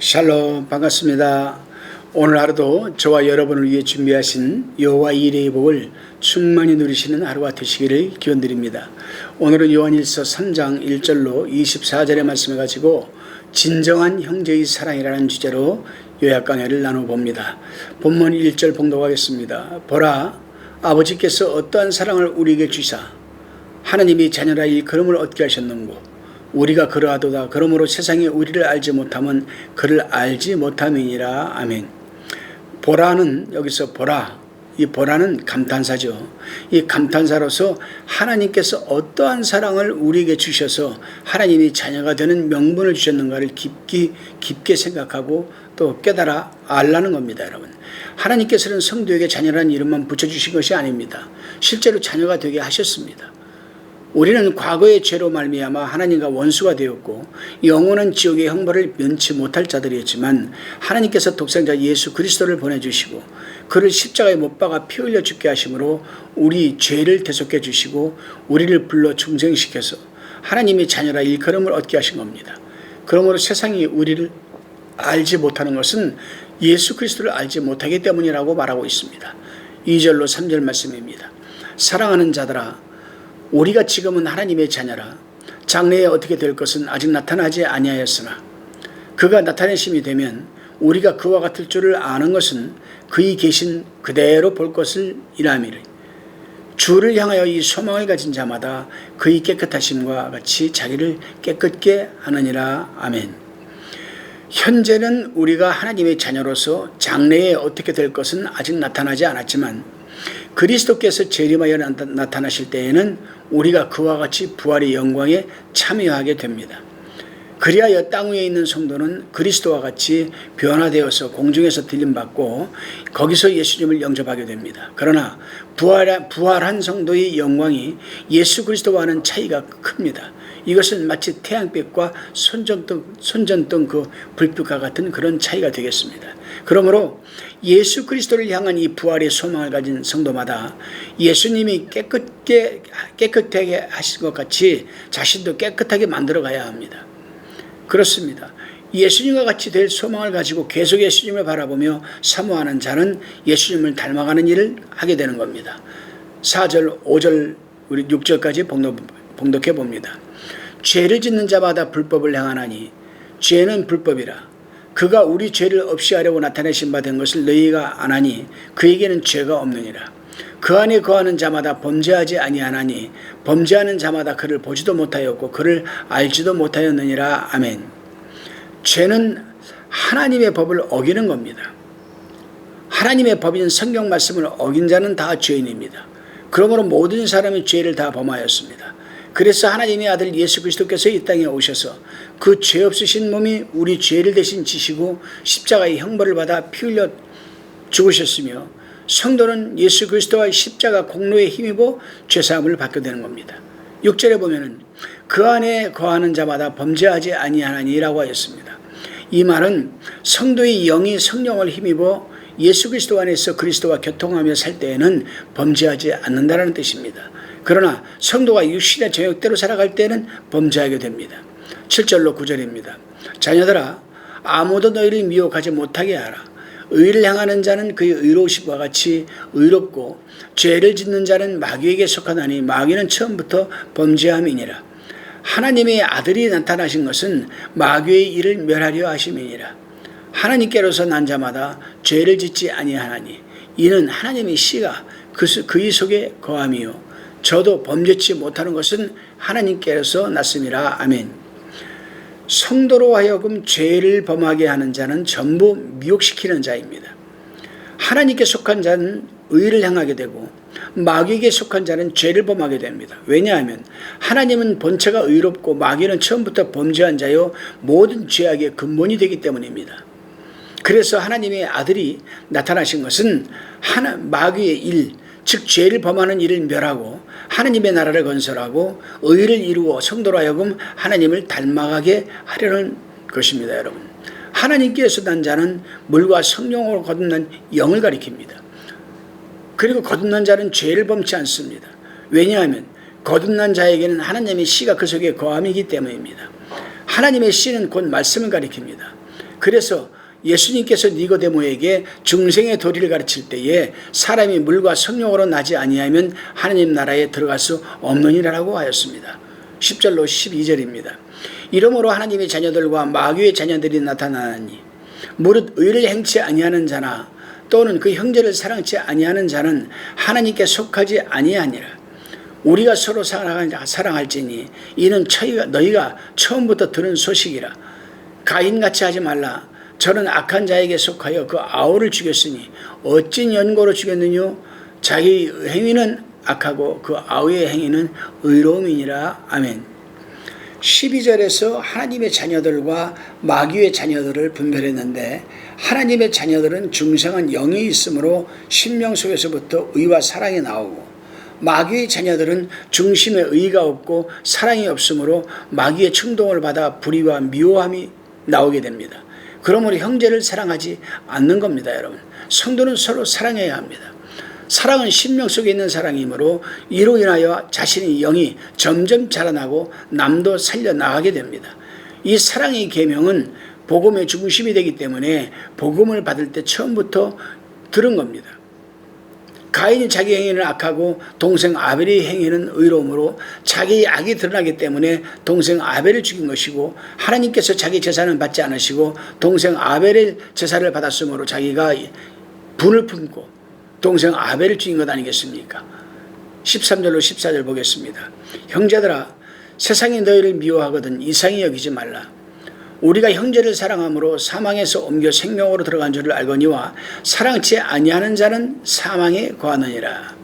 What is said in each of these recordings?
샬롬 반갑습니다. 오늘 하루도 저와 여러분을 위해 준비하신 여호와 이레의 복을 충만히 누리시는 하루가 되시기를 기원드립니다. 오늘은 요한일서 3장 1절로 24절의 말씀을 가지고 진정한 형제의 사랑이라는 주제로 요약 강해를 나눠봅니다. 본문 1절 봉독하겠습니다. 보라 아버지께서 어떠한 사랑을 우리에게 주사 하나님이 자녀라 이 그름을 얻게 하셨는고 우리가 그러하도다. 그러므로 세상이 우리를 알지 못하면 그를 알지 못함이니라. 아멘. 보라는 여기서 보라. 이 보라는 감탄사죠. 이 감탄사로서 하나님께서 어떠한 사랑을 우리에게 주셔서 하나님이 자녀가 되는 명분을 주셨는가를 깊게 깊게 생각하고 또 깨달아 알라는 겁니다, 여러분. 하나님께서는 성도에게 자녀라는 이름만 붙여 주신 것이 아닙니다. 실제로 자녀가 되게 하셨습니다. 우리는 과거의 죄로 말미암아 하나님과 원수가 되었고 영원한 지옥의 형벌을 면치 못할 자들이었지만 하나님께서 독생자 예수 그리스도를 보내주시고 그를 십자가에 못 박아 피 흘려 죽게 하심으로 우리 죄를 대속해 주시고 우리를 불러 중생시켜서 하나님의 자녀라 일컬음을 얻게 하신 겁니다. 그러므로 세상이 우리를 알지 못하는 것은 예수 그리스도를 알지 못하기 때문이라고 말하고 있습니다. 2절로 3절 말씀입니다. 사랑하는 자들아 우리가 지금은 하나님의 자녀라. 장래에 어떻게 될 것은 아직 나타나지 아니하였으나 그가 나타내심이 되면 우리가 그와 같을 줄을 아는 것은 그이 계신 그대로 볼 것을 이라미를 주를 향하여 이 소망을 가진 자마다 그의 깨끗하심과 같이 자기를 깨끗게 하느니라. 아멘. 현재는 우리가 하나님의 자녀로서 장래에 어떻게 될 것은 아직 나타나지 않았지만 그리스도께서 재림하여 나타나실 때에는 우리가 그와 같이 부활의 영광에 참여하게 됩니다. 그리하여 땅 위에 있는 성도는 그리스도와 같이 변화되어서 공중에서 들림받고 거기서 예수님을 영접하게 됩니다. 그러나 부활한, 성도의 영광이 예수 그리스도와는 차이가 큽니다. 이것은 마치 태양빛과 손전등, 손전등 그 불빛과 같은 그런 차이가 되겠습니다. 그러므로 예수 그리스도를 향한 이 부활의 소망을 가진 성도마다 예수님이 깨끗게, 깨끗하게 하신 것 같이 자신도 깨끗하게 만들어 가야 합니다. 그렇습니다. 예수님과 같이 될 소망을 가지고 계속 예수님을 바라보며 사모하는 자는 예수님을 닮아가는 일을 하게 되는 겁니다. 4절, 5절, 우리 6절까지 봉독, 봉독해 봅니다. 죄를 짓는 자마다 불법을 행하나니 죄는 불법이라 그가 우리 죄를 없이 하려고 나타내신 바 된 것을 너희가 안하니 그에게는 죄가 없느니라. 그 안에 거하는 자마다 범죄하지 아니하나니 범죄하는 자마다 그를 보지도 못하였고 그를 알지도 못하였느니라. 아멘. 죄는 하나님의 법을 어기는 겁니다. 하나님의 법인 성경 말씀을 어긴 자는 다 죄인입니다. 그러므로 모든 사람이 죄를 다 범하였습니다. 그래서 하나님의 아들 예수 그리스도께서 이 땅에 오셔서 그 죄 없으신 몸이 우리 죄를 대신 지시고 십자가의 형벌을 받아 피 흘려 죽으셨으며 성도는 예수 그리스도와의 십자가 공로에 힘입어 죄사함을 받게 되는 겁니다. 6절에 보면은 그 안에 거하는 자마다 범죄하지 아니하나니라고 하였습니다. 이 말은 성도의 영이 성령을 힘입어 예수 그리스도 안에서 그리스도와 교통하며 살 때에는 범죄하지 않는다는 뜻입니다. 그러나 성도가 육신의 저역대로 살아갈 때는 범죄하게 됩니다. 7절로 9절입니다. 자녀들아 아무도 너희를 미혹하지 못하게 하라. 의를 향하는 자는 그의 의로우심과 같이 의롭고 죄를 짓는 자는 마귀에게 속하나니 마귀는 처음부터 범죄함이니라. 하나님의 아들이 나타나신 것은 마귀의 일을 멸하려 하심이니라. 하나님께로서 난 자마다 죄를 짓지 아니하나니 이는 하나님의 씨가 그, 그의 속에 거함이요 저도 범죄치 못하는 것은 하나님께서 났음이라 아멘. 성도로 하여금 죄를 범하게 하는 자는 전부 미혹시키는 자입니다. 하나님께 속한 자는 의를 향하게 되고 마귀에게 속한 자는 죄를 범하게 됩니다. 왜냐하면 하나님은 본체가 의롭고 마귀는 처음부터 범죄한 자요 모든 죄악의 근본이 되기 때문입니다. 그래서 하나님의 아들이 나타나신 것은 하나 마귀의 일, 즉 죄를 범하는 일을 멸하고 하나님의 나라를 건설하고 의를 이루어 성도로 하여금 하나님을 닮아가게 하려는 것입니다, 여러분. 하나님께서 난 자는 물과 성령으로 거듭난 영을 가리킵니다. 그리고 거듭난 자는 죄를 범치 않습니다. 왜냐하면 거듭난 자에게는 하나님의 씨가 그 속에 거함이기 때문입니다. 하나님의 씨는 곧 말씀을 가리킵니다. 그래서 예수님께서 니고데모에게 중생의 도리를 가르칠 때에 사람이 물과 성령으로 나지 아니하면 하나님 나라에 들어갈 수 없느니라고 하였습니다. 10절로 12절입니다. 이러므로 하나님의 자녀들과 마귀의 자녀들이 나타나니 무릇 의를 행치 아니하는 자나 또는 그 형제를 사랑치 아니하는 자는 하나님께 속하지 아니하니라. 우리가 서로 사랑할지니 이는 너희가 처음부터 들은 소식이라. 가인같이 하지 말라. 저는 악한 자에게 속하여 그 아우를 죽였으니 어찐 연고로 죽였느냐? 자기 행위는 악하고 그 아우의 행위는 의로움이니라. 아멘. 12절에서 하나님의 자녀들과 마귀의 자녀들을 분별했는데 하나님의 자녀들은 중생한 영이 있으므로 신명 속에서부터 의와 사랑이 나오고 마귀의 자녀들은 중심에 의가 없고 사랑이 없으므로 마귀의 충동을 받아 불의와 미워함이 나오게 됩니다. 그러므로 형제를 사랑하지 않는 겁니다, 여러분. 성도는 서로 사랑해야 합니다. 사랑은 신명 속에 있는 사랑이므로 이로 인하여 자신의 영이 점점 자라나고 남도 살려 나가게 됩니다. 이 사랑의 계명은 복음의 중심이 되기 때문에 복음을 받을 때 처음부터 들은 겁니다. 가인이 자기 행위는 악하고 동생 아벨의 행위는 의로움으로 자기의 악이 드러나기 때문에 동생 아벨을 죽인 것이고 하나님께서 자기 재산을 받지 않으시고 동생 아벨의 제사를 받았으므로 자기가 분을 품고 동생 아벨을 죽인 것 아니겠습니까? 13절로 14절 보겠습니다. 형제들아 세상이 너희를 미워하거든 이상히 여기지 말라. 우리가 형제를 사랑함으로 사망에서 옮겨 생명으로 들어간 줄을 알거니와 사랑치 아니하는 자는 사망에 거하느니라.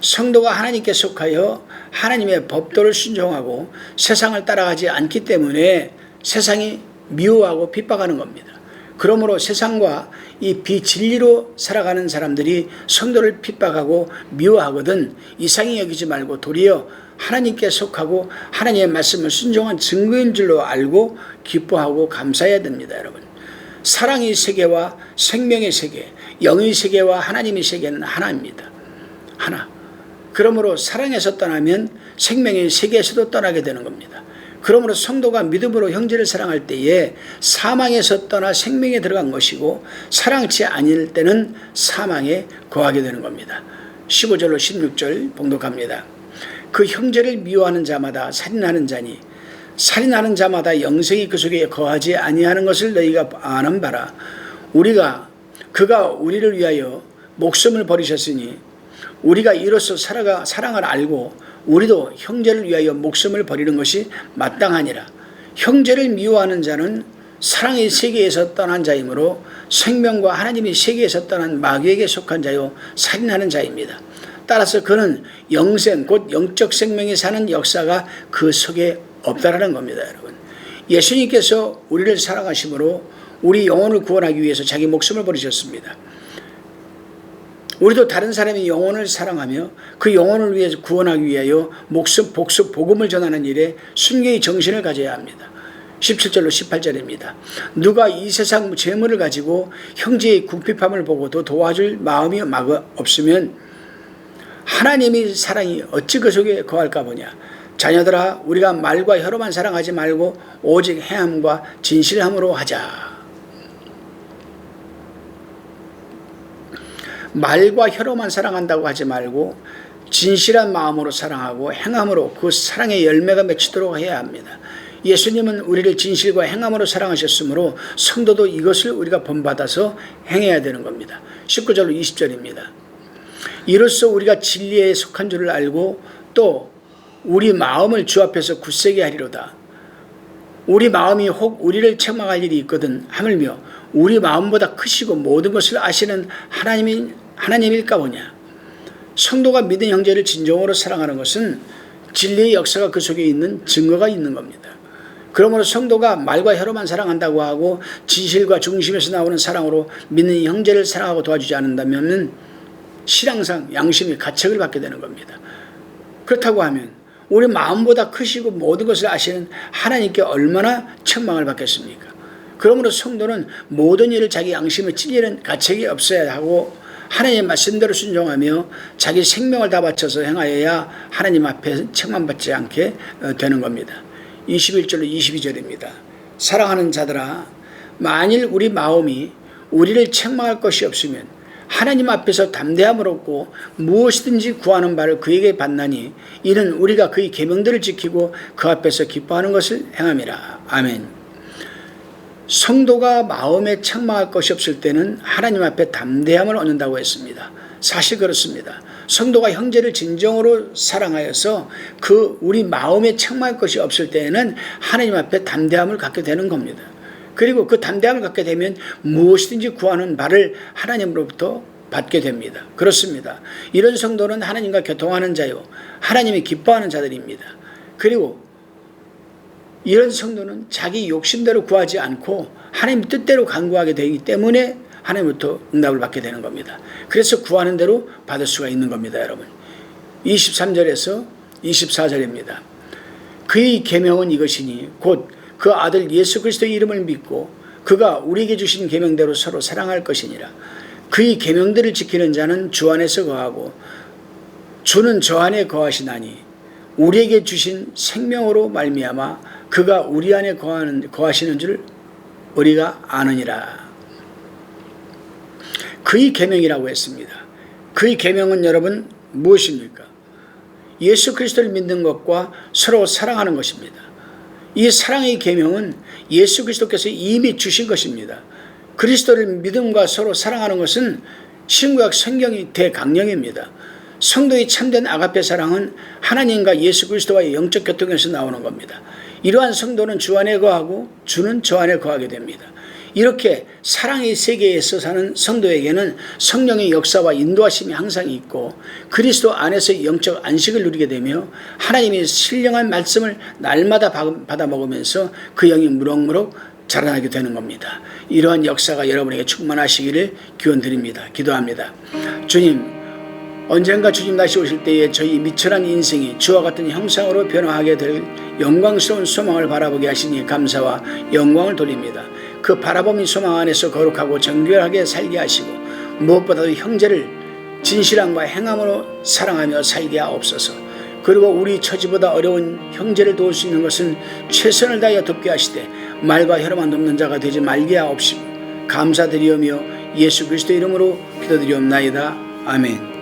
성도가 하나님께 속하여 하나님의 법도를 순종하고 세상을 따라가지 않기 때문에 세상이 미워하고 핍박하는 겁니다. 그러므로 세상과 이 비진리로 살아가는 사람들이 성도를 핍박하고 미워하거든 이상히 여기지 말고 도리어 하나님께 속하고 하나님의 말씀을 순종한 증거인 줄로 알고 기뻐하고 감사해야 됩니다, 여러분. 사랑의 세계와 생명의 세계, 영의 세계와 하나님의 세계는 하나입니다. 하나. 그러므로 사랑에서 떠나면 생명의 세계에서도 떠나게 되는 겁니다. 그러므로 성도가 믿음으로 형제를 사랑할 때에 사망에서 떠나 생명에 들어간 것이고 사랑치 아닐 때는 사망에 거하게 되는 겁니다. 15절로 16절 봉독합니다. 그 형제를 미워하는 자마다 살인하는 자니 살인하는 자마다 영생이 그 속에 거하지 아니하는 것을 너희가 아는 바라 우리가 그가 우리를 위하여 목숨을 버리셨으니 우리가 이로써 살아가 사랑을 알고 우리도 형제를 위하여 목숨을 버리는 것이 마땅하니라 형제를 미워하는 자는 사랑의 세계에서 떠난 자이므로 생명과 하나님의 세계에서 떠난 마귀에게 속한 자요 살인하는 자입니다. 따라서 그는 영생 곧 영적 생명이 사는 역사가 그 속에 없다라는 겁니다, 여러분. 예수님께서 우리를 사랑하심으로 우리 영혼을 구원하기 위해서 자기 목숨을 버리셨습니다. 우리도 다른 사람의 영혼을 사랑하며 그 영혼을 위해서 구원하기 위하여 목숨, 복수, 복음을 전하는 일에 순교의 정신을 가져야 합니다. 17절로 18절입니다. 누가 이 세상 재물을 가지고 형제의 궁핍함을 보고도 도와줄 마음이 없으면 하나님의 사랑이 어찌 그 속에 거할까 보냐. 자녀들아 우리가 말과 혀로만 사랑하지 말고 오직 행함과 진실함으로 하자. 말과 혀로만 사랑한다고 하지 말고 진실한 마음으로 사랑하고 행함으로 그 사랑의 열매가 맺히도록 해야 합니다. 예수님은 우리를 진실과 행함으로 사랑하셨으므로 성도도 이것을 우리가 본받아서 행해야 되는 겁니다. 19절로 20절입니다. 이로써 우리가 진리에 속한 줄을 알고 또 우리 마음을 주 앞에서 굳세게 하리로다. 우리 마음이 혹 우리를 책망할 일이 있거든 하물며 우리 마음보다 크시고 모든 것을 아시는 하나님이 하나님일까 보냐. 성도가 믿은 형제를 진정으로 사랑하는 것은 진리의 역사가 그 속에 있는 증거가 있는 겁니다. 그러므로 성도가 말과 혀로만 사랑한다고 하고 진실과 중심에서 나오는 사랑으로 믿는 형제를 사랑하고 도와주지 않는다면 신앙상 양심의 가책을 받게 되는 겁니다. 그렇다고 하면 우리 마음보다 크시고 모든 것을 아시는 하나님께 얼마나 책망을 받겠습니까? 그러므로 성도는 모든 일을 자기 양심에 찔리는 가책이 없어야 하고 하나님의 말씀대로 순종하며 자기 생명을 다 바쳐서 행하여야 하나님 앞에 책망받지 않게 어, 되는 겁니다. 21절로 22절입니다. 사랑하는 자들아 만일 우리 마음이 우리를 책망할 것이 없으면 하나님 앞에서 담대함을 얻고 무엇이든지 구하는 바를 그에게 받나니 이는 우리가 그의 계명들을 지키고 그 앞에서 기뻐하는 것을 행함이라. 아멘. 성도가 마음에 책망할 것이 없을 때는 하나님 앞에 담대함을 얻는다고 했습니다. 사실 그렇습니다. 성도가 형제를 진정으로 사랑하여서 그 우리 마음에 책망할 것이 없을 때에는 하나님 앞에 담대함을 갖게 되는 겁니다. 그리고 그 담대함을 갖게 되면 무엇이든지 구하는 바를 하나님으로부터 받게 됩니다. 그렇습니다. 이런 성도는 하나님과 교통하는 자요. 하나님이 기뻐하는 자들입니다. 그리고 이런 성도는 자기 욕심대로 구하지 않고 하나님 뜻대로 간구하게 되기 때문에 하나님부터 응답을 받게 되는 겁니다. 그래서 구하는 대로 받을 수가 있는 겁니다, 여러분. 23절에서 24절입니다. 그의 계명은 이것이니 곧 그 아들 예수 그리스도의 이름을 믿고 그가 우리에게 주신 계명대로 서로 사랑할 것이니라. 그의 계명들을 지키는 자는 주 안에서 거하고 주는 저 안에 거하시나니 우리에게 주신 생명으로 말미암아 그가 우리 안에 거하는 거하시는 줄 우리가 아느니라. 그의 계명이라고 했습니다. 그의 계명은 여러분 무엇입니까? 예수 그리스도를 믿는 것과 서로 사랑하는 것입니다. 이 사랑의 계명은 예수 그리스도께서 이미 주신 것입니다. 그리스도를 믿음과 서로 사랑하는 것은 신구약 성경이 대강령입니다. 성도의 참된 아가페 사랑은 하나님과 예수 그리스도와의 영적 교통에서 나오는 겁니다. 이러한 성도는 주 안에 거하고 주는 저 안에 거하게 됩니다. 이렇게 사랑의 세계에서 사는 성도에게는 성령의 역사와 인도하심이 항상 있고 그리스도 안에서 영적 안식을 누리게 되며 하나님의 신령한 말씀을 날마다 받아 먹으면서 그 영이 무럭무럭 자라나게 되는 겁니다. 이러한 역사가 여러분에게 충만하시기를 기원드립니다. 기도합니다. 주님, 언젠가 주님 다시 오실 때에 저희 미천한 인생이 주와 같은 형상으로 변화하게 될 영광스러운 소망을 바라보게 하시니 감사와 영광을 돌립니다. 그 바라봄이 소망 안에서 거룩하고 정결하게 살게 하시고 무엇보다도 형제를 진실함과 행함으로 사랑하며 살게 하옵소서. 그리고 우리 처지보다 어려운 형제를 도울 수 있는 것은 최선을 다하여 돕게 하시되 말과 혀로만 돕는 자가 되지 말게 하옵시고 감사드리오며 예수 그리스도 이름으로 기도드리옵나이다. 아멘.